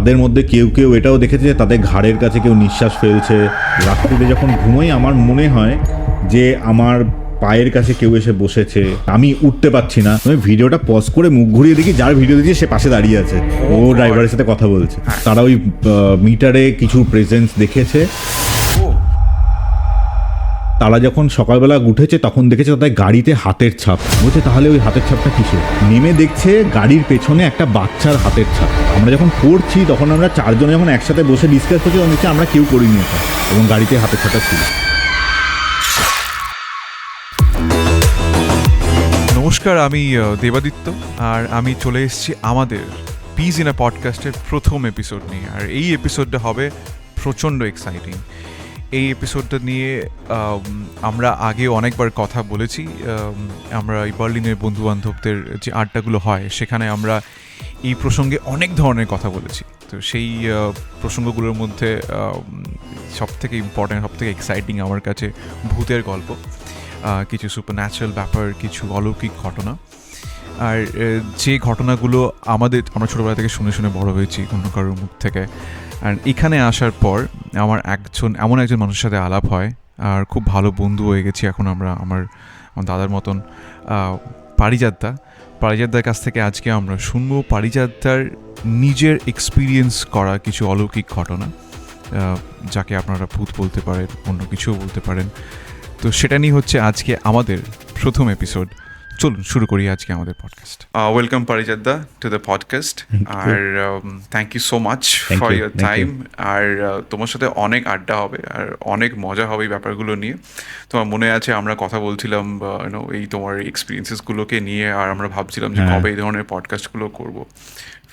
তাদের মধ্যে কেউ কেউ এটাও দেখেছে যে তাদের ঘাড়ের কাছে কেউ নিঃশ্বাস ফেলছে। রাত্রিতে যখন ঘুমোই আমার মনে হয় যে আমার পায়ের কাছে কেউ এসে বসেছে। আমি উঠতে পারছি না। আমি ভিডিওটা পজ করে মুখ ঘুরিয়ে দেখি যার ভিডিও দেখি সে পাশে দাঁড়িয়ে আছে। ও ড্রাইভারের সাথে কথা বলছে। তারা ওই মিটারে কিছু প্রেজেন্স দেখেছে তারা যখন সকালবেলা উঠেছে, তখন দেখেছে তাদের গাড়িতে হাতের ছাপ। বলছে, তাহলে ওই হাতের ছাপটা কিসে নেমে দেখছে গাড়ির পেছনে একটা বাচ্চার হাতের ছাপ। আমরা যখন পড়ছি, তখন আমরা চারজনে যখন একসাথে বসে ডিসকাস করছি, তখন দেখছি আমরা কেউ করিনি এটা এবং গাড়িতে হাতের ছাপটা ছিল। নমস্কার, আমি দেবাদিত্য, আর আমি চলে এসেছি আমাদের পিস ইন পডকাস্টের প্রথম এপিসোড নিয়ে। আর এই এপিসোডটা হবে প্রচণ্ড এক্সাইটিং এই এপিসোডটা নিয়ে আমরা আগে অনেকবার কথা বলেছি। আমরা এই বার্লিনের বন্ধু বান্ধবদের যে আড্ডাগুলো হয়, সেখানে আমরা এই প্রসঙ্গে অনেক ধরনের কথা বলেছি। তো সেই প্রসঙ্গগুলোর মধ্যে সব থেকে ইম্পর্ট্যান্ট সব থেকে এক্সাইটিং আমার কাছে ভূতের গল্প। কিছু সুপার ন্যাচারাল ব্যাপার, কিছু অলৌকিক ঘটনা। আর যে ঘটনাগুলো আমাদের, আমরা ছোটোবেলা থেকে শুনে শুনে বড় হয়েছি, অন্য কারোর মুখ থেকে আর এখানে আসার পর আমার একজন, এমন একজন মানুষের সাথে আলাপ হয়, আর খুব ভালো বন্ধু হয়ে গেছি এখন আমরা আমার আমার দাদার মতন পারিজাতদা। পারিজাতদার কাছ থেকে আজকে আমরা শুনব পারিজাতদার নিজের এক্সপিরিয়েন্স করা কিছু অলৌকিক ঘটনা যাকে আপনারা ভূত বলতে পারেন, অন্য কিছুও বলতে পারেন। তো সেটা নিয়ে হচ্ছে আজকে আমাদের প্রথম এপিসোড চলুন শুরু করি আজকে আমাদের podcast welcome Parizada to the podcast R thank you so much for your time R uh, তোমার সাথে অনেক আড্ডা হবে আর অনেক মজা হবে এই ব্যাপারগুলো নিয়ে। তোমার মনে আছে আমরা কথা বলছিলাম ইউনো এই তোমার এক্সপিরিয়েন্সেসগুলোকে নিয়ে আর আমরা ভাবছিলাম যে হ্যাঁ। কবে এই ধরনের পডকাস্টগুলো করব।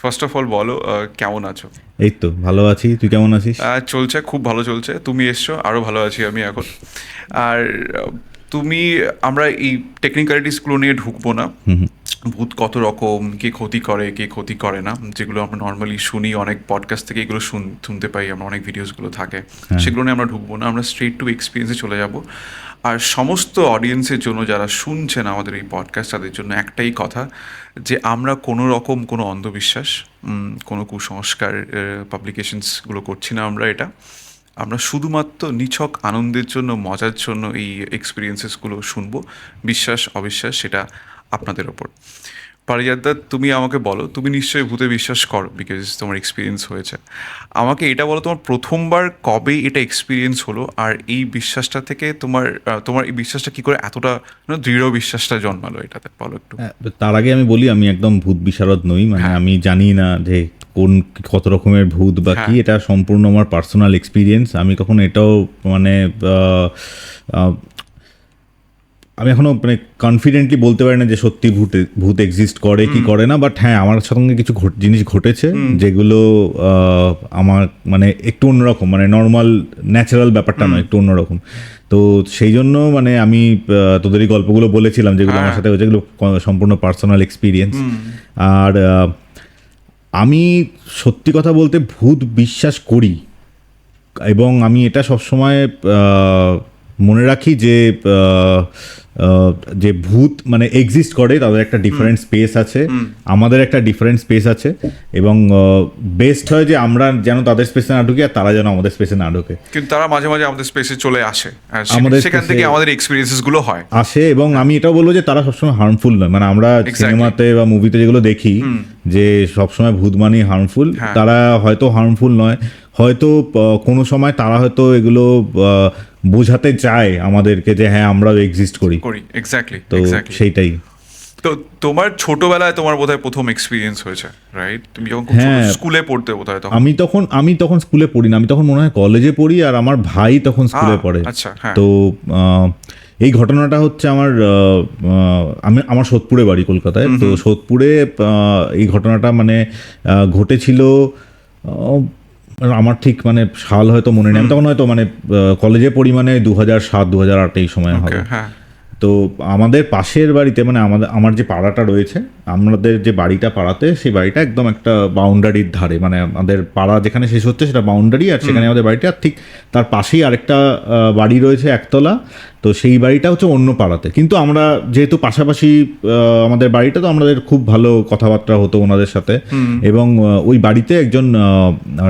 ফার্স্ট অফ অল বলো কেমন আছো? এই তো ভালো আছি। তুই কেমন আছিস? চলছে খুব ভালো চলছে। তুমি এসছো আরও ভালো আছি আমি এখন। আর তুমি আমরা এই টেকনিক্যালিটিসগুলো নিয়ে ঢুকবো না। ভূত কত রকম কে ক্ষতি করে কে ক্ষতি করে না যেগুলো আমরা নর্মালি শুনি অনেক পডকাস্ট থেকে এগুলো শুন শুনতে পাই আমরা অনেক ভিডিওসগুলো থাকে। সেগুলো নিয়ে আমরা ঢুকবো না আমরা স্ট্রেট টু এক্সপিরিয়েন্সে চলে যাব। আর সমস্ত অডিয়েন্সের জন্য যারা শুনছেন আমাদের এই পডকাস্ট তাদের জন্য একটাই কথা যে আমরা কোনো রকম কোনো অন্ধবিশ্বাস কোনো কুসংস্কার পাবলিকেশনসগুলো করছি না আমরা এটা। আমরা শুধুমাত্র নিছক আনন্দের জন্য মজার জন্য এই এক্সপিরিয়েন্সেসগুলো শুনব। বিশ্বাস অবিশ্বাস সেটা আপনাদের ওপর। পারিজাদা তুমি আমাকে বলো তুমি নিশ্চয়ই ভূতে বিশ্বাস করো বিকজ তোমার এক্সপিরিয়েন্স হয়েছে। আমাকে এটা বলো তোমার প্রথমবার কবে এটা এক্সপিরিয়েন্স হলো আর এই বিশ্বাসটা থেকে তোমার তোমার এই বিশ্বাসটা কি করে এতটা দৃঢ় বিশ্বাসটা জন্মালো এটাতে? বলো একটু। হ্যাঁ, তার আগে আমি বলি আমি একদম ভূত বিশারদ নই মানে হ্যাঁ। আমি জানি না যে কোন কত রকমের ভূত বা কি হ্যাঁ। এটা সম্পূর্ণ আমার পার্সোনাল এক্সপিরিয়েন্স আমি কখনো এটাও মানে আমি এখনও মানে কনফিডেন্টলি বলতে পারি না যে সত্যি ভূত ভূত এক্সিস্ট করে কি করে না বাট হ্যাঁ আমার সঙ্গে কিছু জিনিস ঘটেছে যেগুলো আমার মানে একটু অন্যরকম মানে নর্মাল ন্যাচারাল ব্যাপারটা নয় একটু অন্যরকম। তো সেই জন্য মানে আমি তোদের এই গল্পগুলো বলেছিলাম যেগুলো আমার সাথে হয়েছে যেগুলো সম্পূর্ণ পার্সোনাল এক্সপিরিয়েন্স আর আমি সত্যি কথা বলতে ভূত বিশ্বাস করি। এবং আমি এটা সবসময় মনে রাখি যে যে ভূত মানে এক্সিস্ট করে তাদের একটা ডিফারেন্ট স্পেস আছে। আমাদের একটা ডিফারেন্ট স্পেস আছে এবং বেস্ট হয় যে আমরা যেন তাদের স্পেসে না ঢুকি আর তারা যেন আমাদের স্পেসে না ঢোকে। কিন্তু তারা মাঝে মাঝে আমাদের স্পেসে চলে আসে। আমাদের সেখান থেকে আমাদের এক্সপিরিয়েন্সেসগুলো হয়। আসে এবং আমি এটাও বলব যে তারা সবসময় হার্মফুল নয়। মানে আমরা সিনেমাতে বা মুভিতে যেগুলো দেখি যে সবসময় ভূত মানেই হার্মফুল হ্যাঁ। তারা হয়তো হার্মফুল নয়। হয়তো কোনো সময় তারা হয়তো এগুলো বোঝাতে চায় আমাদেরকে যে হ্যাঁ আমরাও এক্সিস্ট করি। করি এক্স্যাক্টলি তো সেইটাই। তো তোমার ছোটবেলায় তোমার বোধহয় প্রথম এক্সপিরিয়েন্স হয়েছে রাইট তুমি যখন হ্যাঁ। স্কুলে পড়তে বোধহয় তখন? আমি তখন আমি তখন স্কুলে পড়ি না আমি তখন মনে হয় কলেজে পড়ি আর আমার ভাই তখন স্কুলে পড়ে। আচ্ছা, হ্যাঁ। তো আহ, এই ঘটনাটা হচ্ছে আমার আমি আমার সোদপুরে বাড়ি কলকাতায়। তো সোদপুরে এই ঘটনাটা মানে ঘটেছিল আমার ঠিক মানে সাল হয়তো মনে নেই। তখন হয়তো মানে কলেজে পরিমাণে দু হাজার সাত দু হাজার আট এই সময় হবে। হ্যাঁ। তো আমাদের পাশের বাড়িতে মানে আমাদের আমার যে পাড়াটা রয়েছে আমাদের যে বাড়িটা পাড়াতে সেই বাড়িটা একদম একটা বাউন্ডারির ধারে মানে আমাদের পাড়া যেখানে শেষ হচ্ছে সেটা বাউন্ডারি আর সেখানে আমাদের বাড়িটা আর ঠিক তার পাশেই আরেকটা বাড়ি রয়েছে একতলা তো সেই বাড়িটা হচ্ছে অন্য পাড়াতে। কিন্তু আমরা যেহেতু পাশাপাশি আমাদের বাড়িটা তো আমাদের খুব ভালো কথাবার্তা হতো ওনাদের সাথে। এবং ওই বাড়িতে একজন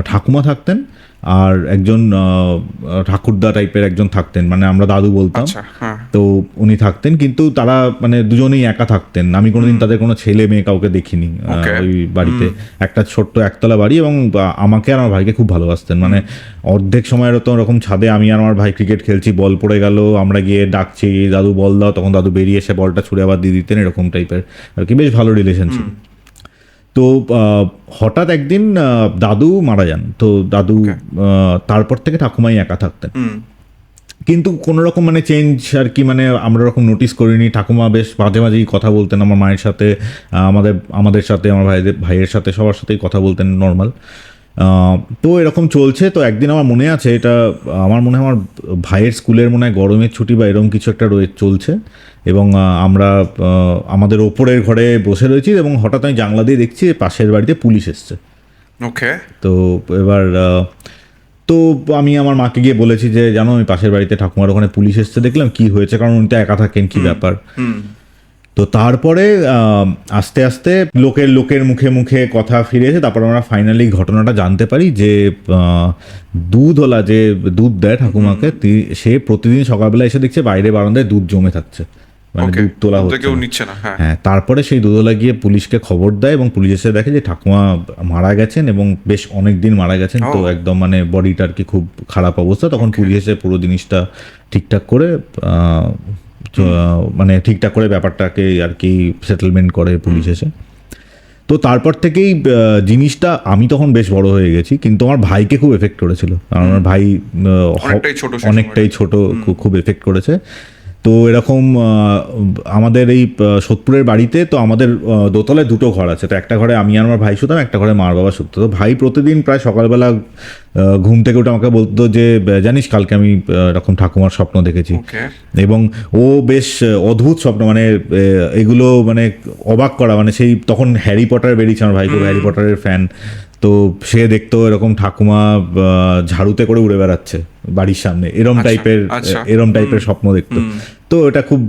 ঠাকুমা থাকতেন আর একজন ঠাকুরদা টাইপের একজন থাকতেন মানে আমরা দাদু বলতাম। আচ্ছা হ্যাঁ। তো উনি থাকতেন কিন্তু তারা মানে দুজনেই একা থাকতেন। আমি কোনোদিন তাদের কোনো ছেলে মেয়ে কাউকে দেখিনি ওই বাড়িতে। একটা ছোট্ট একতলা বাড়ি এবং আমাকে আর আমার ভাইকে খুব ভালোবাসতেন। মানে অর্ধেক সময়ের তো ওরকম ছাদে আমি আর আমার ভাই ক্রিকেট খেলছি বল পড়ে গেল আমরা গিয়ে ডাকছি দাদু বল দাও তখন দাদু বেরিয়ে এসে বলটা ছুড়ে আবার দিয়ে দিতেন এরকম টাইপের আর কি। বেশ ভালো রিলেশনশিপ তো হঠাৎ একদিন দাদু মারা যান। তো দাদু তারপর থেকে ঠাকুমাই একা থাকতেন। কিন্তু কোনো রকম মানে চেঞ্জ আর কি মানে আমরা ওরকম নোটিস করিনি। ঠাকুমা বেশ মাঝে মাঝেই কথা বলতেন আমার মায়ের সাথে আমাদের আমাদের সাথে আমার ভাইদের ভাইয়ের সাথে সবার সাথেই কথা বলতেন নর্মাল তো এরকম চলছে তো একদিন আমার মনে আছে এটা আমার মনে হয় আমার ভাইয়ের স্কুলের মনে হয় গরমের ছুটি বা এরকম কিছু একটা রয়ে চলছে। এবং আমরা আমাদের ওপরের ঘরে বসে রয়েছি এবং হঠাৎ আমি জানলা দিয়ে দেখছি পাশের বাড়িতে পুলিশ এসছে। ওকে। তো এবার তো আমি আমার মাকে গিয়ে বলেছি যে জানো আমি পাশের বাড়িতে ঠাকুমার ওখানে পুলিশ এসছে দেখলাম কি হয়েছে কারণ উনি তো একা থাকেন কি ব্যাপার? তো তারপরে আহ, আস্তে আস্তে লোকের লোকের মুখে মুখে কথা ফিরে এসে তারপর আমরা ফাইনালি ঘটনাটা জানতে পারি যে দুধওয়ালা যে দুধ দেয় ঠাকুমাকে সে প্রতিদিন সকালবেলা এসে দেখছে বাইরে বারান্দায় দুধ জমে থাকছে। মানে দুধ তোলা হচ্ছে হ্যাঁ। হ্যাঁ তারপরে সেই দুধওয়ালা গিয়ে পুলিশকে খবর দেয় এবং পুলিশ এসে দেখে যে ঠাকুমা মারা গেছেন এবং বেশ অনেক দিন মারা গেছেন। তো একদম মানে বডিটা আর কি খুব খারাপ অবস্থা। তখন পুলিশ এসে পুরো জিনিসটা ঠিকঠাক করে মানে ঠিকঠাক করে ব্যাপারটাকে আর কি সেটেলমেন্ট করে পুলিশ এসে। তো তারপর থেকেই জিনিসটা আমি তখন বেশ বড় হয়ে গেছি কিন্তু আমার ভাইকে খুব এফেক্ট করেছিল। কারণ আমার ভাই অনেকটাই ছোট অনেকটাই ছোট খুব এফেক্ট করেছে। তো এরকম আমাদের এই সোদপুরের বাড়িতে তো আমাদের দোতলায় দুটো ঘর আছে। তো একটা ঘরে আমি আর আমার ভাই শুতাম একটা ঘরে মার বাবা শুতো তো ভাই প্রতিদিন প্রায় সকালবেলা ঘুম থেকে উঠে আমাকে বলতো যে জানিস কালকে আমি এরকম ঠাকুমার স্বপ্ন দেখেছি। এবং ও বেশ অদ্ভুত স্বপ্ন মানে এগুলো মানে অবাক করা। মানে সেই তখন হ্যারি পটার বেরিয়েছে আমার ভাই খুব হ্যারি পটারের ফ্যান। তো সে দেখতো এরকম ঠাকুমা ঝাড়ুতে করে উড়ে বেড়াচ্ছে বাড়ির সামনে। এরম আচ্ছা, টাইপের আচ্ছা। এরম টাইপের স্বপ্ন দেখতো। তো এটা খুব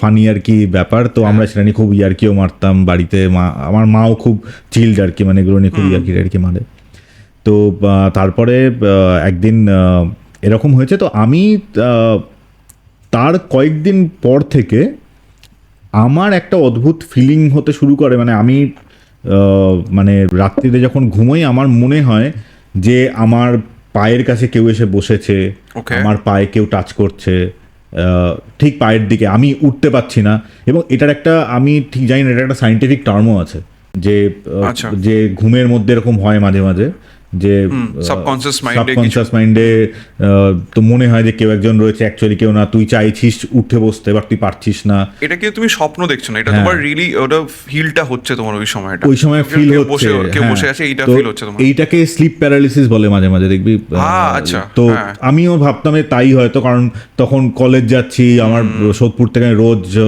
ফানি আর কি ব্যাপার। তো আমরা সেটা নিয়ে খুব ইয়ার্কিও মারতাম বাড়িতে। মা আমার মাও খুব চিল্ড আর কি মানে এগুলো নিয়ে খুব ইয়ার্কি আর কি মারে। তো তারপরে একদিন এরকম হয়েছে। তো আমি তার কয়েকদিন পর থেকে আমার একটা অদ্ভুত ফিলিং হতে শুরু করে। মানে আমি মানে রাত্রিতে যখন ঘুমোই আমার মনে হয় যে আমার পায়ের কাছে কেউ এসে বসেছে। আমার পায়ে কেউ টাচ করছে। ঠিক পায়ের দিকে আমি উঠতে পারছি না। এবং এটার একটা আমি ঠিক জানি না এটা একটা সাইন্টিফিক টার্মও আছে। যে আচ্ছা। যে ঘুমের মধ্যে এরকম হয় মাঝে মাঝে। যে এ কিছু- সাবকনসিয়াস মাইন্ডে তো মনে হয় যে কেউ একজন রয়েছে অ্যাকচুয়ালি কেউ না। তুই চাইছিস উঠে বসতে বাট তুই পারছিস না। এটা কিন্তু তুমি স্বপ্ন দেখছ না? এটা হ্যাঁ। তোমার রিলি ওটা ফিলটা হচ্ছে তোমার ওই সময়টা। ওই সময় ফিল হচ্ছে কেউ হ্যাঁ। বসে আছে এইটা ফিল হচ্ছে তোমার। এইটাকে স্লিপ প্যারালিসিস বলে মাঝে মাঝে দেখবি? আচ্ছা, তো হ্যাঁ। আমিও ভাবতাম যে তাই হয়তো কারণ তখন কলেজ যাচ্ছি আমার সোদপুর থেকে রোজ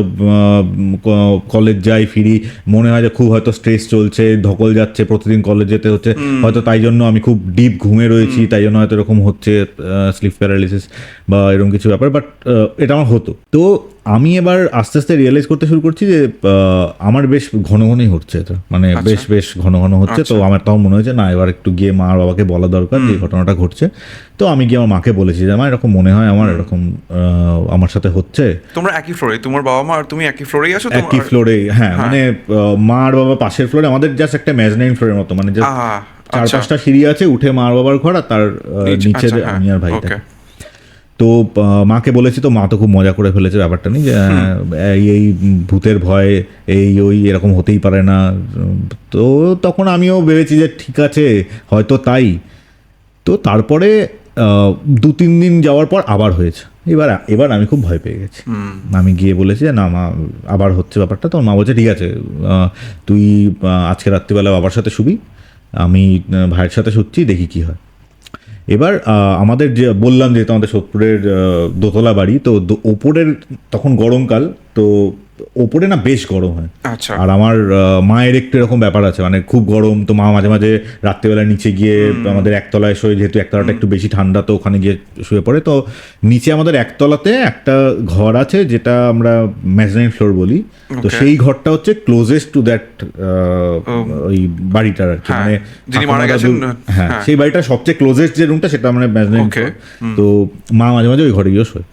কলেজ যাই ফিরি। মনে হয় যে খুব হয়তো স্ট্রেস চলছে ধকল যাচ্ছে প্রতিদিন কলেজ যেতে হচ্ছে। হয়তো তাই জন্য আমি খুব ডিপ ঘুমে রয়েছি তাই জন্য হয়তো এরকম হচ্ছে স্লিপ প্যারালিসিস বা এরকম কিছু ব্যাপার বাট এটা আমার হতো। তো আমি এবার আস্তে আস্তে রিয়েলাইজ করতে শুরু করছি যে আমার বেশ ঘন ঘনই হচ্ছে এটা। মানে বেশ বেশ ঘন ঘন হচ্ছে তো আমার তাও মনে হয়েছে না এবার একটু গিয়ে মা আর বাবাকে বলা দরকার যে এই ঘটনাটা ঘটছে। তো আমি গিয়ে আমার মাকে বলেছি যে আমার এরকম মনে হয় আমার এরকম আমার সাথে হচ্ছে। তোমরা একই ফ্লোরে তোমার বাবা মা আর তুমি একই ফ্লোরেই আছো? একই ফ্লোরে হ্যাঁ মানে মা আর বাবা পাশের ফ্লোরে আমাদের জাস্ট একটা ম্যাজনাইন ফ্লোরের মতো মানে আহা, চার আচ্ছা। পাঁচটা সিঁড়ি আছে উঠে মা আর বাবার ঘর আর তার নিচে- আচ্ছা, হ্যাঁ, আমি আর ভাই তো মাকে বলেছি তো মা তো খুব মজা করে ফেলেছে ব্যাপারটা নিয়ে যে এই ভূতের ভয় এই ওই এরকম হতেই পারে না। তো তখন আমিও ভেবেছি যে ঠিক আছে হয়তো তাই। তো তারপরে আহ, দু তিন দিন যাওয়ার পর আবার হয়েছে। এবার এবার আমি খুব ভয় পেয়ে গেছি। আমি গিয়ে বলেছি না মা আবার হচ্ছে ব্যাপারটা। তো মা বলছে ঠিক আছে তুই আজকে রাত্রিবেলা বাবার সাথে শুবি। আমি ভাইয়ের সাথে সত্যিই দেখি কি হয়। এবার আমাদের যে বললাম যেহেতু আমাদের সোদপুরের দোতলা বাড়ি, তো ওপরের তখন গরমকাল, তো ওপরে না বেশ গরম হয়। আচ্ছা। আর আমার মায়ের একটু এরকম ব্যাপার আছে মানে খুব গরম তো মা মাঝে মাঝে রাত্রিবেলা নিচে গিয়ে আমাদের একতলায় শোয় যেহেতু একতলাটা একটু বেশি ঠান্ডা তো ওখানে গিয়ে শুয়ে পড়ে। তো নিচে আমাদের একতলাতে একটা ঘর আছে যেটা আমরা ম্যাজনাইন ফ্লোর বলি। তো সেই ঘরটা হচ্ছে ক্লোজেস্ট টু দ্যাট ওই বাড়িটার আর কি। হ্যাঁ, মানে হ্যাঁ। হ্যাঁ। সেই বাড়িটার সবচেয়ে ক্লোজেস্ট যে রুমটা সেটা মানে ম্যাজনাইন. তো মা মাঝে মাঝে ওই ঘরে গিয়ে শোয়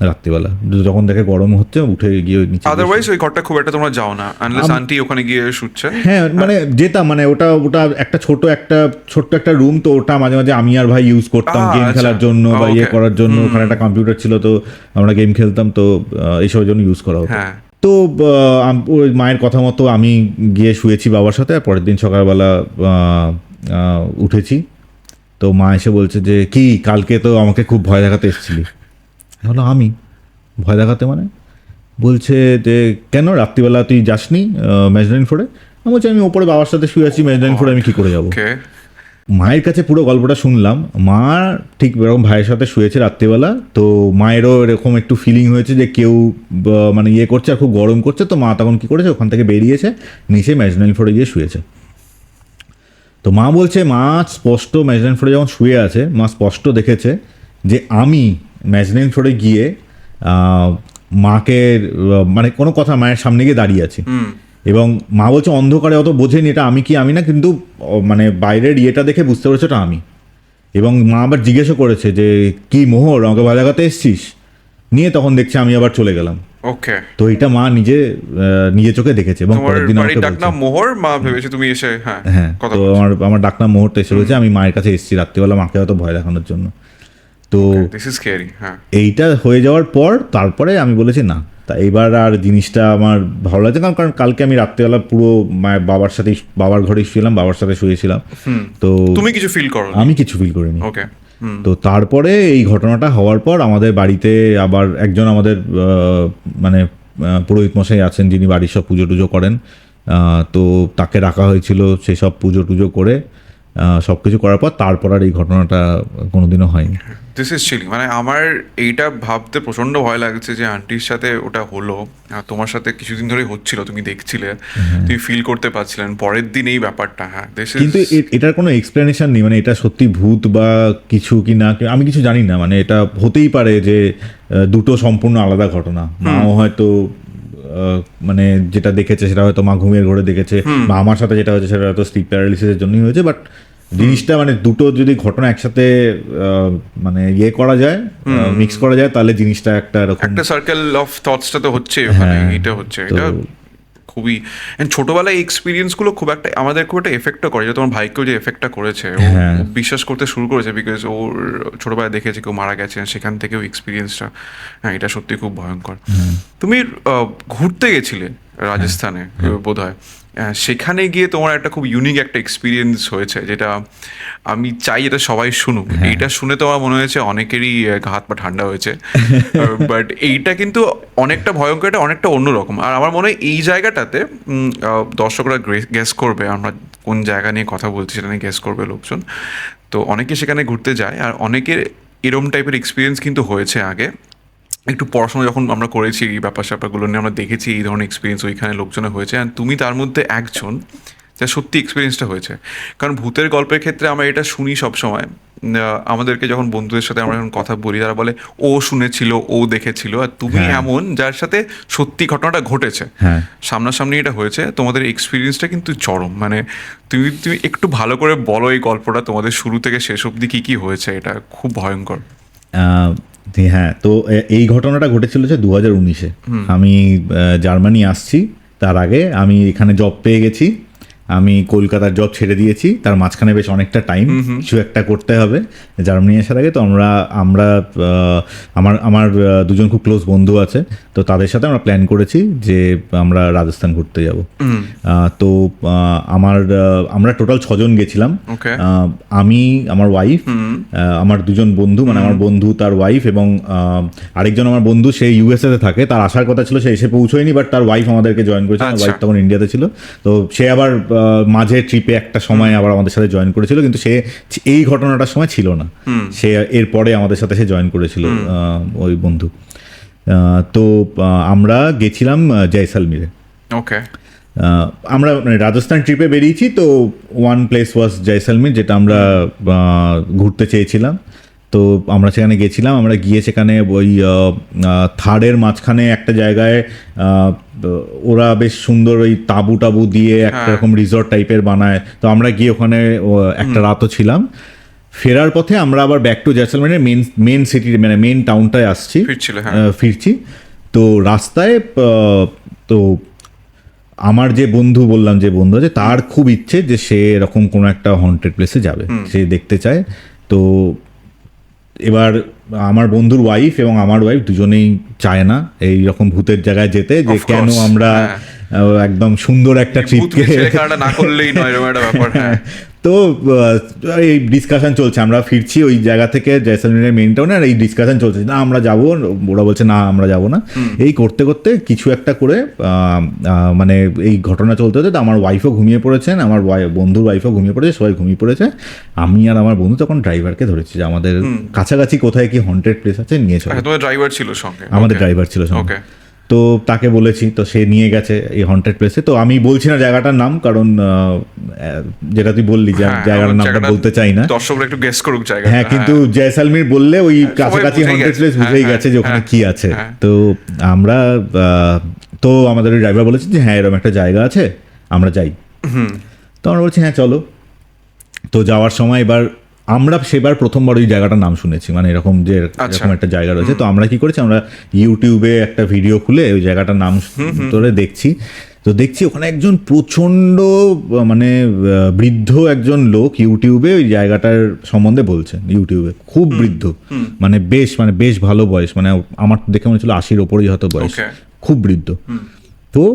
রাত্রিবেলা। যখন দেখে গরম হচ্ছে উঠে গিয়ে নিচে আদারওয়াইজ ওই ঘরটা খুব একটা তোমরা যাও না আনলেস আন্টি ওখানে গিয়ে শুচ্ছে। হ্যাঁ মানে যেতাম মানে ওটা ওটা একটা ছোট একটা ছোট্ট একটা রুম তো ওটা মাঝে মাঝে আমি আর ভাই ইউজ করতাম গেম আচ্ছা। খেলার জন্য বা ইয়ে করার জন্য। ওখানে একটা কম্পিউটার ছিল তো আমরা গেম খেলতাম তো এইসবের জন্য ইউজ করা হতো। হ্যাঁ। তো ওই মায়ের কথা মতো আমি গিয়ে শুয়েছি বাবার সাথে আর পরের দিন সকালবেলা উঠেছি। তো মা এসে বলছে যে কি কালকে তো আমাকে খুব ভয় দেখাতে এসেছিলি? হলো আমি? ভয় দেখাতে মানে? বলছে যে কেন রাত্রিবেলা তুই যাসনি মেজনাইন ফোরে আমি বলছি আমি ওপরে বাবার সাথে শুয়ে আছি মেজনাইন ফোরে আমি কি করে যাব? মায়ের কাছে পুরো গল্পটা শুনলাম। মা ঠিক এরকম ভাইয়ের সাথে শুয়েছে রাত্রিবেলা তো মায়েরও এরকম একটু ফিলিং হয়েছে যে কেউ মানে ইয়ে করছে আর খুব গরম করছে তো মা তখন কি করেছে ওখান থেকে বেরিয়েছে নিচে ম্যাজনাইল ফোরে গিয়ে শুয়েছে। তো মা বলছে মা স্পষ্ট ম্যাজনাইল ফোরে যখন শুয়ে আছে মা স্পষ্ট দেখেছে যে আমি ম্যাজনাইল ফোরে গিয়ে মাকে মানে কোনো কথা মায়ের সামনে গিয়ে দাঁড়িয়ে আছি। এবং মা বলছে অন্ধকারে অত বোঝেনি এটা আমি কি আমি না কিন্তু মানে বাইরের ইয়েটা দেখে বুঝতে পেরেছে এটা আমি। এবং মা আবার জিজ্ঞেসও করেছে যে কি মোহর আমাকে ভয় লাগাতে এসছিস? নিয়ে তখন দেখছে আমি আবার চলে গেলাম। ওকে। তো এটা মা নিজে নিজে চোখে দেখেছে এবং পরের দিন আমাকে। মোহর? মা ভেবেছে তুমি এসে হ্যাঁ হ্যাঁ তো আমার আমার ডাকনাম মুহূর্তে এসে রয়েছে আমি মায়ের কাছে এসেছি রাত্রিবেলা মাকে হয়তো ভয় দেখানোর জন্য। তো হ্যাঁ। এইটা হয়ে যাওয়ার পর তারপরে আমি বলেছি না তা এবার আর জিনিসটা আমার ভালো লাগছে না কারণ কালকে আমি রাত্রিবেলা পুরো মায়ের বাবার সাথে বাবার ঘরেই শুয়েছিলাম বাবার সাথে শুয়েছিলাম। তো তুমি কিছু ফিল করো আমি কিছু ফিল করিনি। ওকে তো তারপরে এই ঘটনাটা হওয়ার পর আমাদের বাড়িতে আবার একজন আমাদের মানে পুরোহিত মশাই আছেন যিনি বাড়ির সব পুজো টুজো করেন। তো তাকে রাখা হয়েছিল সেই সব পুজো টুজো করে সব কিছু করার পর তারপর আর এই ঘটনাটা কোনোদিনও হয়নি। দিস ইজ চিলিং মানে আমার এইটা ভাবতে প্রচণ্ড ভয় লাগছে যে আন্টির সাথে ওটা হলো। আর তোমার সাথে কিছুদিন ধরেই হচ্ছিল তুমি দেখছিলে। তুমি ফিল করতে পারছিলেন। পরের দিন এই ব্যাপারটা হ্যাঁ কিন্তু এটার কোনো এক্সপ্লেনেশন নেই। মানে এটা সত্যি ভূত বা কিছু কি না আমি কিছু জানি না। মানে এটা হতেই পারে যে দুটো সম্পূর্ণ আলাদা ঘটনা। মাও হয়তো আহ, মানে যেটা দেখেছে সেটা হয়তো মা ঘুমের ঘরে দেখেছে বা আমার সাথে যেটা হয়েছে সেটা হয়তো স্লিপ প্যারালিসিসের জন্যই হয়েছে। বাট জিনিসটা মানে দুটো যদি ঘটনা একসাথে মানে ইয়ে করা যায় মিক্স করা যায় তাহলে জিনিসটা একটা এরকম একটা সার্কেল অফ থটসটা তো হচ্ছে ওখানে হ্যাঁ, এটা হচ্ছে। এটা খুবই ছোটবেলায় এক্সপিরিয়েন্সগুলো খুব একটা আমাদের খুব একটা এফেক্টও করে যে তোমার ভাইকেও যে এফেক্টটা করেছে হ্যাঁ। বিশ্বাস করতে শুরু করেছে বিকজ ওর ছোটবেলায় দেখেছে কেউ মারা গেছে সেখান থেকেও এক্সপিরিয়েন্সটা হ্যাঁ এটা সত্যি খুব ভয়ঙ্কর। তুমি আহ, ঘুরতে গেছিলে? রাজস্থানে বোধ হয় সেখানে গিয়ে তোমার একটা খুব ইউনিক একটা এক্সপিরিয়েন্স হয়েছে যেটা আমি চাই এটা সবাই শুনুক। এইটা শুনে তো আমার মনে হয়েছে অনেকেরই হাত পা ঠান্ডা হয়েছে। বাট এইটা কিন্তু অনেকটা ভয়ঙ্কর এটা অনেকটা অন্যরকম। আর আমার মনে হয় এই জায়গাটাতে দর্শকরা গেস করবে আমরা কোন জায়গা নিয়ে কথা বলছি সেটা নিয়ে গেস করবে লোকজন। তো অনেকে সেখানে ঘুরতে যায় আর অনেকের এরম টাইপের এক্সপিরিয়েন্স কিন্তু হয়েছে আগে। একটু পড়াশোনা যখন আমরা করেছি এই ব্যাপার স্যাপারগুলো নিয়ে আমরা দেখেছি এই ধরনের এক্সপিরিয়েন্স ওইখানে লোকজনের হয়েছে। আর তুমি তার মধ্যে একজন যা সত্যি এক্সপিরিয়েন্সটা হয়েছে। কারণ ভূতের গল্পের ক্ষেত্রে আমরা এটা শুনি সবসময়। আমাদেরকে যখন বন্ধুদের সাথে আমরা যখন কথা বলি তারা বলে ও শুনেছিল ও দেখেছিল। আর তুমি হ্যাঁ। এমন যার সাথে সত্যি ঘটনাটা ঘটেছে। হ্যাঁ। সামনাসামনি এটা হয়েছে। তোমাদের এক্সপিরিয়েন্সটা কিন্তু চরম। মানে তুমি তুমি একটু ভালো করে বলো এই গল্পটা তোমাদের শুরু থেকে শেষ অবধি কি কি হয়েছে? এটা খুব ভয়ঙ্কর। হ্যাঁ। তো এই ঘটনাটা ঘটেছিল যে দু হাজার উনিশে আমি জার্মানি আসছি। তার আগে আমি এখানে জব পেয়ে গেছি। আমি কলকাতার জব ছেড়ে দিয়েছি তার মাঝখানে বেশ অনেকটা টাইম কিছু একটা করতে হবে। জার্মানি আসার আগে তো আমরা আমরা আমার আমার দুজন খুব ক্লোজ বন্ধু আছে তো তাদের সাথে আমরা প্ল্যান করেছি যে আমরা রাজস্থান ঘুরতে যাব। তো আমার আমরা টোটাল ছজন গেছিলাম। আমি আমার ওয়াইফ আমার দুজন বন্ধু মানে আমার বন্ধু তার ওয়াইফ এবং আরেকজন আমার বন্ধু সে ইউএসএ তে থাকে তার আসার কথা ছিল সে এসে পৌঁছয়নি বাট তার ওয়াইফ আমাদেরকে জয়েন করেছে আচ্ছা। ওয়াইফ তখন ইন্ডিয়াতে ছিল। তো সে আবার মাঝে ট্রিপে একটা সময় আবার আমাদের সাথে জয়েন করেছিল কিন্তু সে এই ঘটনাটার সময় ছিল না। সে এরপরে আমাদের সাথে সে জয়েন করেছিল ওই বন্ধু। তো আমরা গেছিলাম জয়সালমিরে। ওকে আমরা মানে রাজস্থান ট্রিপে বেরিয়েছি তো ওয়ান প্লেস ওয়াজ জয়সালমির যেটা আমরা ঘুরতে চেয়েছিলাম। তো আমরা সেখানে গেছিলাম আমরা গিয়ে সেখানে ওই থার্ডের মাঝখানে একটা জায়গায় ওরা বেশ সুন্দর ওই তাবু টাবু দিয়ে একটা রকম রিসর্ট টাইপের বানায়। তো আমরা গিয়ে ওখানে একটা রাতও ছিলাম। ফেরার পথে আমরা আবার ব্যাক টু জয়সালমীরের মেন মেন সিটি মানে মেন টাউনটায় আসছি। হ্যাঁ। ফিরছি। তো রাস্তায় তো আমার যে বন্ধু বললাম যে বন্ধু আছে তার খুব ইচ্ছে যে সে এরকম কোনো একটা হন্টেড প্লেসে যাবে। সে দেখতে চায়। তো এবার আমার বন্ধুর ওয়াইফ এবং আমার ওয়াইফ দুজনেই চায় না এই রকম ভূতের জায়গায় যেতে যে কেন আমরা হ্যাঁ। একদম সুন্দর একটা ট্রিপকে না করলেই নয় এরকম একটা ব্যাপার তো এই ডিসকাশন চলছে। আমরা ফিরছি ওই জায়গা থেকে জয়সলমীরের মেন টাউনে আর এই ডিসকাশন চলছে। না আমরা যাব ওরা বলছে না আমরা যাব না। এই করতে করতে কিছু একটা করে মানে এই ঘটনা চলতে হতে তো আমার ওয়াইফও ঘুমিয়ে পড়েছেন আমার বন্ধুর ওয়াইফও ঘুমিয়ে পড়েছে সবাই ঘুমিয়ে পড়েছে। আমি আর আমার বন্ধু তখন ড্রাইভারকে ধরেছি যে আমাদের কাছাকাছি কোথায় কি হন্টেড প্লেস আছে নিয়ে চলো। আচ্ছা ড্রাইভার ছিল সঙ্গে। আমাদের ড্রাইভার ছিল সঙ্গে। তো তাকে বলেছি তো সে নিয়ে গেছে এই হন্টেড প্লেসে তো আমি বলছি না জায়গাটার নাম কারণ যেটা তুই বললি যে জায়গাটার নামটা বলতে চাই না। দর্শকরা একটু গেস করুক জায়গা হ্যাঁ কিন্তু জয়সালমীর বললে ওই কাছাকাছি বুঝেই হন্টেড গেছে। প্লেস বুঝেই হ্যাঁ, গেছে যে ওখানে হ্যাঁ, কি আছে। হ্যাঁ। তো আমরা তো আমাদের ওই ড্রাইভার বলেছে যে হ্যাঁ এরকম একটা জায়গা আছে আমরা যাই। তো আমরা বলছি হ্যাঁ চলো। তো যাওয়ার সময় এবার আমরা সেবার প্রথমবার ওই জায়গাটার নাম শুনেছি মানে এরকম যে আচ্ছা। এরকম একটা জায়গা রয়েছে। তো আমরা কি করেছি আমরা ইউটিউবে একটা ভিডিও খুলে ওই জায়গাটার নাম ধরে দেখছি। তো দেখছি ওখানে একজন প্রচণ্ড মানে বৃদ্ধ একজন লোক ইউটিউবে ওই জায়গাটার সম্বন্ধে বলছেন ইউটিউবে। খুব বৃদ্ধ। মানে বেশ মানে বেশ ভালো বয়স। মানে আমার দেখে মনে হচ্ছিল আশির ওপরেই হয়তো বয়স। খুব বৃদ্ধ। তো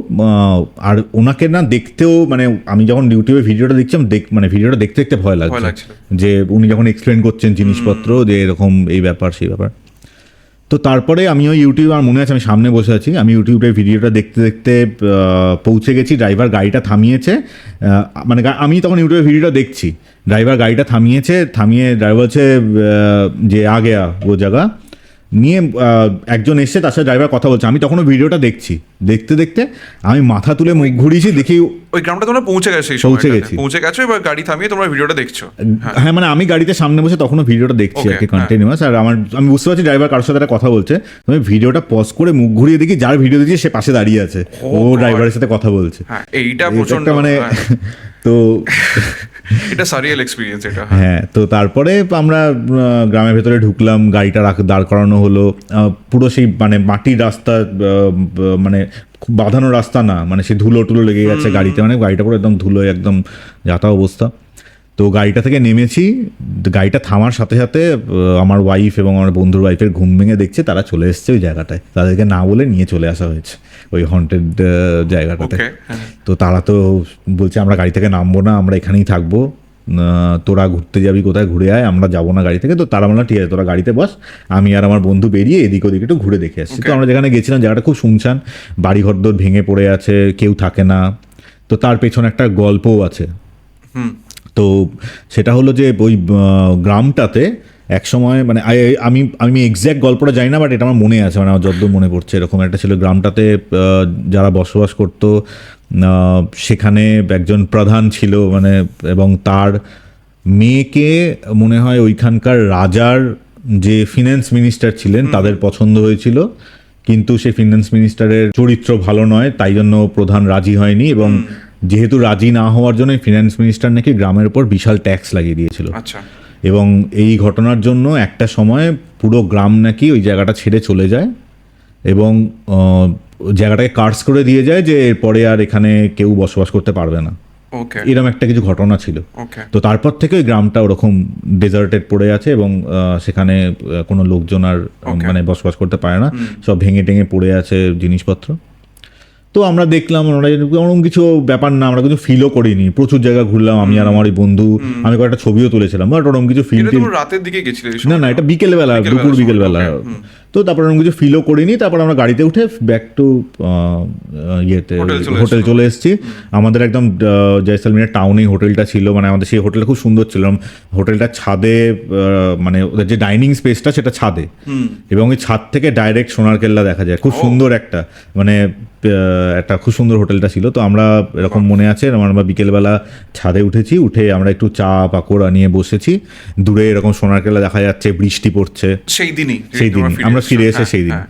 আর ওনাকে না দেখতেও মানে আমি যখন ইউটিউবে ভিডিওটা দেখছিলাম দেখ মানে ভিডিওটা দেখতে দেখতে ভয় লাগছে। যে উনি যখন এক্সপ্লেন করছেন জিনিসপত্র যে এরকম এই ব্যাপার সেই ব্যাপার। তো তারপরে আমি ওই ইউটিউব আমার মনে আছে আমি সামনে বসে আছি আমি ইউটিউবে ভিডিওটা দেখতে দেখতে পৌঁছে গেছি ড্রাইভার গাড়িটা থামিয়েছে। মানে আমি তখন ইউটিউবে ভিডিওটা দেখছি ড্রাইভার গাড়িটা থামিয়েছে থামিয়ে ড্রাইভার হচ্ছে যে আগে ও জায়গা। নিয়ে একজন এসছে তার সাথে ড্রাইভার কথা বলছে। আমি তখনও ভিডিওটা দেখছি। দেখতে দেখতে আমি মাথা তুলে মুখ ঘুরিয়েছি দেখি ওই গ্রামটা তোমরা পৌঁছে গেছো পৌঁছে। গেছি। পৌঁছে গেছো এবার গাড়ি থামিয়ে তোমরা ভিডিওটা দেখছ। হ্যাঁ। মানে আমি গাড়িতে সামনে বসে তখনও ভিডিওটা দেখছি আর কি হ্যাঁ। কন্টিনিউয়াস আর আমার আমি বুঝতে পারছি ড্রাইভার কারোর সাথে একটা কথা বলছে। আমি ভিডিওটা পজ করে মুখ ঘুরিয়ে দেখি যার ভিডিও দিচ্ছি সে পাশে দাঁড়িয়ে আছে। ও God. ড্রাইভারের সাথে কথা বলছে। হ্যাঁ এইটা প্রচণ্ড মানে হ্যাঁ, তো এটা সারিয়াল এক্সপিরিয়েন্স এটা হ্যাঁ। হ্যাঁ তো তারপরে আমরা গ্রামের ভেতরে ঢুকলাম গাড়িটা রাখ দাঁড় করানো হলো। পুরো সেই মানে মাটির রাস্তা মানে খুব বাঁধানো রাস্তা না মানে সেই ধুলো টুলো লেগে গেছে গাড়িতে মানে গাড়িটা পুরো একদম ধুলো একদম যাতা অবস্থা। তো গাড়িটা থেকে নেমেছি গাড়িটা থামার সাথে সাথে আমার ওয়াইফ এবং আমার বন্ধুর ওয়াইফের ঘুম ভেঙে দেখছে তারা চলে এসছে ওই জায়গাটায়। তাদেরকে না বলে নিয়ে চলে আসা হয়েছে ওই হন্টেড জায়গাটাতে। হ্যাঁ। তো তারা তো বলছে আমরা গাড়ি থেকে নামবো না আমরা এখানেই থাকব। তোরা ঘুরতে যাবি কোথায় ঘুরে আয় আমরা যাব না গাড়ি থেকে। তো তারা বললাম ঠিক আছে তোরা গাড়িতে বস আমি আর আমার বন্ধু বেরিয়ে এদিক ওদিক একটু ঘুরে দেখে আসছি। তো আমরা যেখানে গেছিলাম জায়গাটা খুব শুনছান বাড়ি ঘরদোর ভেঙে পড়ে আছে কেউ থাকে না। তো তার পেছনে একটা গল্পও আছে। হুম। তো সেটা হলো যে ওই গ্রামটাতে এক সময় মানে আমি আমি এক্স্যাক্ট গল্পটা জানি না বাট এটা আমার মনে আছে মানে আমার যদ্দূর মনে পড়ছে এরকম একটা ছিল গ্রামটাতে যারা বসবাস করতো সেখানে একজন প্রধান ছিল মানে এবং তার মেয়েকে মনে হয় ওইখানকার রাজার যে ফিনান্স মিনিস্টার ছিলেন তাদের পছন্দ হয়েছিল কিন্তু সেই ফিনান্স মিনিস্টারের চরিত্র ভালো নয় তাই জন্য প্রধান রাজি হয়নি এবং যেহেতু রাজি না হওয়ার জন্য ফিনান্স মিনিস্টার নাকি গ্রামের উপর বিশাল ট্যাক্স লাগিয়ে দিয়েছিল। আচ্ছা। এবং এই ঘটনার জন্য একটা সময় পুরো গ্রাম নাকি ওই জায়গাটা ছেড়ে চলে যায় এবং জায়গাটাকে কার্স করে দিয়ে যায় যে এরপরে আর এখানে কেউ বসবাস করতে পারবে না। এরকম একটা কিছু ঘটনা ছিল। তো তারপর থেকে ওই গ্রামটা ওরকম ডেজার্টেড পড়ে আছে এবং সেখানে কোনো লোকজন আর. মানে বসবাস করতে পারে না। সব ভেঙে টেঙে পড়ে আছে জিনিসপত্র। তো আমরা দেখলাম ওনারা ওরকম কিছু ব্যাপার না আমরা কিছু ফিলও করিনি। প্রচুর জায়গা ঘুরলাম আমি আর আমার এই বন্ধু আমি কয়েকটা ছবিও তুলেছিলাম বাট ওরকম কিছু ফিল রাতের দিকে গেছিলাম না না এটা বিকেলবেলা দুপুর বিকেলবেলা। তো তারপর আমরা কিছু ফিলও করিনি তারপর আমরা গাড়িতে উঠে ব্যাক টু ইয়েতে হোটেল চলে এসেছ। আমাদের একদম জয়সালমিনের টাউনেই হোটেলটা ছিল মানে আমাদের সেই হোটেলটা খুব সুন্দর ছিল। হোটেলটা ছাদে মানে ওদের যে ডাইনিং স্পেসটা সেটা ছাদে। এবং ওই ছাদ থেকে ডাইরেক্ট সোনার কেল্লা দেখা যায়। খুব সুন্দর একটা মানে একটা খুব সুন্দর হোটেলটা ছিল। তো আমরা এরকম মনে আছে আমরা বিকেলবেলা ছাদে উঠেছি উঠে আমরা একটু চা পাকোড়া নিয়ে বসেছি। দূরে এরকম সোনার কেল্লা দেখা যাচ্ছে বৃষ্টি পড়ছে। সেই দিনই সেই দিন আমরা ফিরে এসে হ্যাঁ, সেই দিন। হ্যাঁ।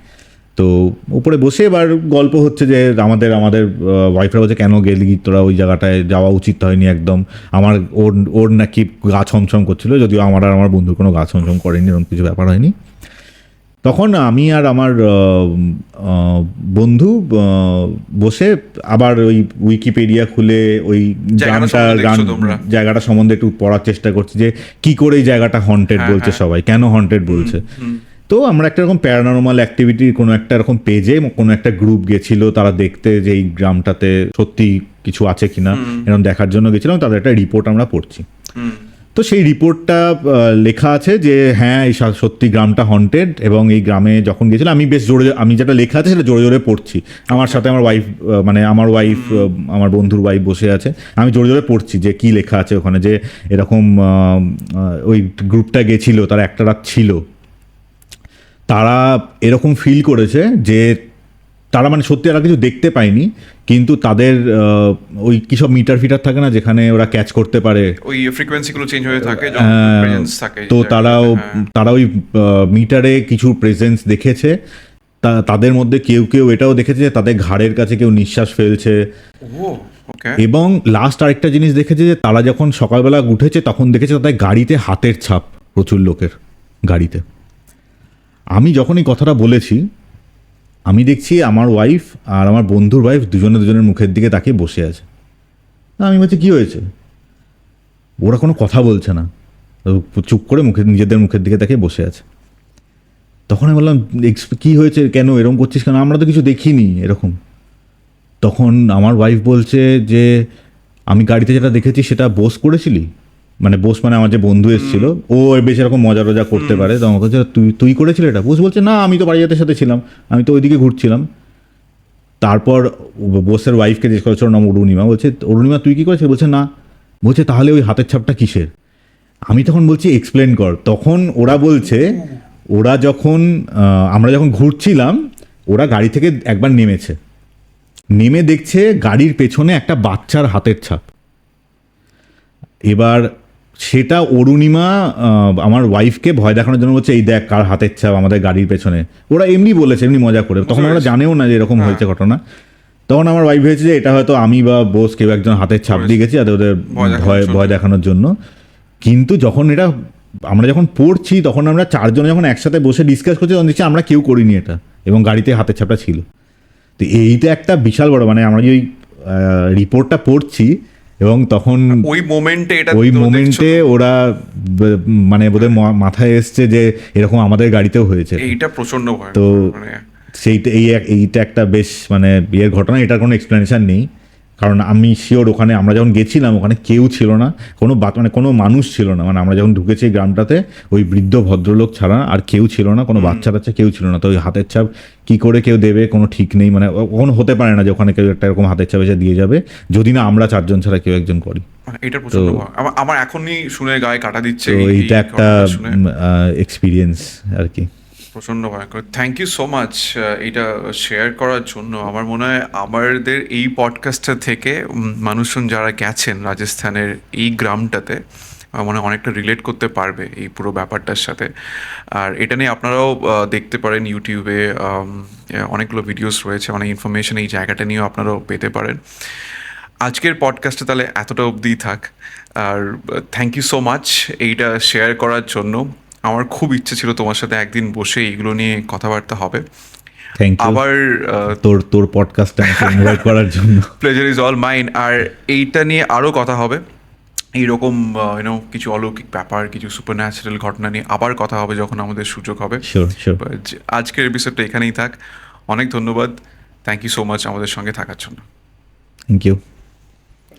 তো উপরে বসে এবার গল্প হচ্ছে যে আমাদের আমাদের ওয়াইফরা বলছে কেন গেলি? তোরা ওই জায়গাটায় যাওয়া উচিত হয়নি একদম। আমার ওর ওর নাকি গা ছমছম করছিল যদিও আমার আর আমার বন্ধুর কোনো গা ছমছম করেনি এরকম কিছু ব্যাপার হয়নি। তখন আমি আর আমার বন্ধু বসে আবার ওই উইকিপিডিয়া খুলে ওই দেখছ তোমরা? জায়গাটা সম্বন্ধে একটু পড়ার চেষ্টা করছি যে কি করে এই জায়গাটা হন্টেড হ্যাঁ, বলছে। সবাই? কেন হন্টেড বলছে? তো আমরা একটা এরকম প্যারানর্মাল অ্যাক্টিভিটির কোনো একটা এরকম পেজে কোনো একটা গ্রুপ গেছিল তারা দেখতে যে এই গ্রামটাতে সত্যি কিছু আছে কিনা এরকম দেখার জন্য গেছিলাম তাদের একটা রিপোর্ট আমরা পড়ছি। তো সেই রিপোর্টটা লেখা আছে যে হ্যাঁ এই সত্যি গ্রামটা হন্টেড এবং এই গ্রামে যখন গেছিলাম আমি বেশ জোরে আমি যেটা লেখা আছে সেটা জোরে জোরে পড়ছি। আমার সাথে আমার ওয়াইফ মানে আমার ওয়াইফ আমার বন্ধুর ওয়াইফ বসে আছে আমি জোরে জোরে পড়ছি যে কি লেখা আছে ওখানে যে এরকম ওই গ্রুপটা গেছিল তারা একটা রাত ছিল। তারা এরকম ফিল করেছে যে তারা মানে সত্যি আর কিছু দেখতে পায়নি কিন্তু তাদের ওই কিসব মিটার ফিটার থাকে না যেখানে ওরা ক্যাচ করতে পারে? ওই ফ্রিকোয়েন্সি গুলো চেঞ্জ হয়ে থাকে হ্যাঁ, থাকে তো তারাও হ্যাঁ। তারা ওই মিটারে কিছু প্রেজেন্স দেখেছে তাদের মধ্যে কেউ কেউ এটাও দেখেছে যে তাদের ঘাড়ের কাছে কেউ নিঃশ্বাস ফেলছে। এবং লাস্ট আরেকটা জিনিস দেখেছে যে তারা যখন সকালবেলা উঠেছে তখন দেখেছে তাদের গাড়িতে হাতের ছাপ প্রচুর লোকের গাড়িতে। আমি যখন এই কথাটা বলেছি, আমি দেখছি আমার ওয়াইফ আর আমার বন্ধুর ওয়াইফ দুজনে দুজনের মুখের দিকে তাকিয়ে বসে আছে। আমি বলছি, কি হয়েছে? ওরা কোনো কথা বলছে না। চুপ করে মুখে, নিজেদের মুখের দিকে তাকিয়ে বসে আছে। তখন আমি বললাম "এক্স- কি হয়েছে? কেন এরকম করছিস কেন? আমরা তো কিছু দেখিনি এরকম। তখন আমার ওয়াইফ বলছে যে, আমি গাড়িতে যেটা দেখেছি সেটা বোস করেছিলি? মানে বোস মানে আমার যে বন্ধু এসেছিল ও বেশ এরকম মজা টজা করতে পারে। তো আমাকে বলছে, তুই তুই করেছিলি এটা? বোস বলছে না আমি তো বাড়িয়াতের সাথে ছিলাম। আমি তো ওইদিকে ঘুরছিলাম। তারপর বোসের ওয়াইফকে জিজ্ঞেস করেছিল নাম অরুণিমা? বলছে অরুণিমা তুই কী করেছিস? বলছে না। বলছে তাহলে ওই হাতের ছাপটা কিসের? আমি তখন বলছি এক্সপ্লেন কর। তখন ওরা বলছে ওরা যখন আমরা যখন ঘুরছিলাম ওরা গাড়ি থেকে একবার নেমেছে। নেমে দেখছে গাড়ির পেছনে একটা বাচ্চার হাতের ছাপ। এবার সেটা অরুণিমা আমার ওয়াইফকে ভয় দেখানোর জন্য বলছে এই দেখ কার হাতের ছাপ আমাদের গাড়ির পেছনে। ওরা এমনি বলেছে এমনি মজা করে। তখন ওরা জানেও না যে এরকম হয়েছে ঘটনা। তখন আমার ওয়াইফ হয়েছে যে এটা হয়তো আমি বা বোস কেউ একজন হাতের ছাপ দিয়ে গেছি যাতে ওদের ভয় ভয় ভয় দেখানোর জন্য। কিন্তু যখন এটা আমরা যখন পড়ছি তখন আমরা চারজন যখন একসাথে বসে ডিসকাস করছি তখন দেখছি আমরা কেউ করিনি এটা এবং গাড়িতে হাতের ছাপটা ছিল। তো এইটা একটা বিশাল বড় মানে আমরা যে ওই রিপোর্টটা পড়ছি এবং তখন ওই মোমেন্টে এটা ওই মোমেন্টে ওরা মানে ওদের ম- মাথায় এসছে যে এরকম আমাদের গাড়িতেও হয়েছে। এইটা প্রচণ্ড ভয় তো মানে সেইটা এই এইটা একটা বেশ মানে বিয়ের ঘটনা এটার কোনো এক্সপ্লেনেশন নেই। কারণ আমি শিওর ওখানে আমরা যখন গেছিলাম ওখানে কেউ ছিল না কোনো বা- মানে কোনো মানুষ ছিল না মানে আমরা যখন ঢুকেছি গ্রামটাতে ওই বৃদ্ধ ভদ্রলোক ছাড়া আর কেউ ছিল না কোনো বাচ্চা টাচ্চা কেউ ছিল না তো ওই হাতের ছাপ কী করে কেউ দেবে কোনো ঠিক নেই মানে কখনো হতে পারে না যে ওখানে কেউ একটা এরকম হাতের ছাপ এসে দিয়ে যাবে যদি না আমরা চারজন ছাড়া কেউ একজন করি। মানে এটা প্রচণ্ড আমার এখনই শুনে গায়ে কাটা দিচ্ছে এইটা একটা এক্সপিরিয়েন্স আর কি। প্রচণ্ড ভয়ঙ্কর। থ্যাংক ইউ সো মাচ এটা শেয়ার করার জন্য। আমার মনে হয় আমাদের এই পডকাস্টটা থেকে মানুষজন যারা গেছেন রাজস্থানের এই গ্রামটাতে, আমার মনে হয় অনেকটা রিলেট করতে পারবে এই পুরো ব্যাপারটার সাথে। আর এটা নিয়ে আপনারাও দেখতে পারেন ইউটিউবে অনেকগুলো ভিডিওস রয়েছে, অনেক ইনফরমেশন এই জায়গাটা নিয়েও আপনারাও পেতে পারেন। আজকের পডকাস্টে তাহলে এতটা অবধিই থাক। আর থ্যাংক ইউ সো মাচ এইটা শেয়ার করার জন্য। আমার খুব ইচ্ছে ছিল তোমার সাথে একদিন বসে এইগুলো নিয়ে কথাবার্তা হবে। আবার তোর তোর পডকাস্টটা ইনভাইট করার জন্য। প্লেজার ইজ অল মাইন আর এইটা নিয়ে আরও কথা হবে। এইরকম ইউনো কিছু অলৌকিক ব্যাপার কিছু সুপার ন্যাচারাল ঘটনা নিয়ে আবার কথা হবে যখন আমাদের সুযোগ হবে। আজকের এপিসোডটা এখানেই থাক। অনেক ধন্যবাদ। থ্যাংক ইউ সো মাচ আমাদের সঙ্গে থাকার জন্য। Thank you